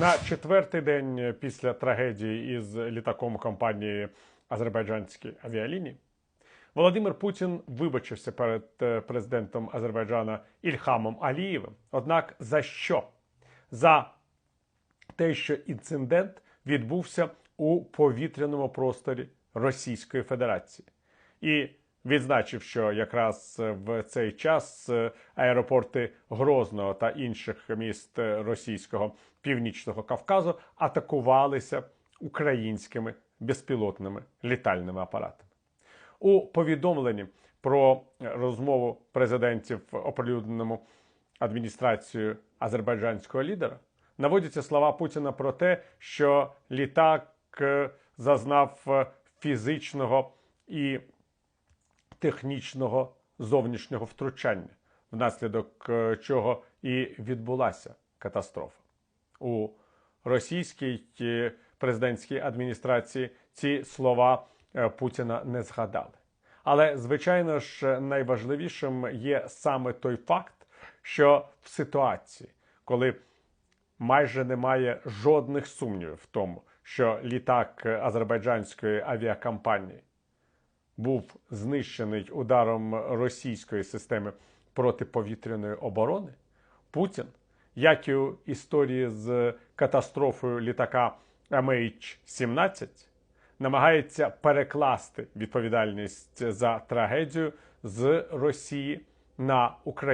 На четвертий день після трагедії із літаком компанії Азербайджанські авіалінії Володимир Путін вибачився перед е, президентом Азербайджана Ільхамом Алієвим. Однак за що? За те, що інцидент відбувся у повітряному просторі Російської Федерації. І відзначив, що якраз в цей час е, аеропорти Грозного та інших міст е, російського північного Кавказу атакувалися українськими безпілотними літальними апаратами. У повідомленні про розмову президентів, оприлюдненому адміністрацією азербайджанського лідера, наводяться слова Путіна про те, що літак е, зазнав е, фізичного і технічного зовнішнього втручання, внаслідок е, чого і відбулася катастрофа. У російській е, президентській адміністрації ці слова е, Путіна не згадали. Але, звичайно ж, найважливішим є саме той факт, що в ситуації, коли майже немає жодних сумнівів в тому, що літак азербайджанської авіакомпанії був знищений ударом російської системи протиповітряної оборони, Путін, як і у історії з катастрофою літака MH17, намагається перекласти відповідальність за трагедію з Росії на Україну.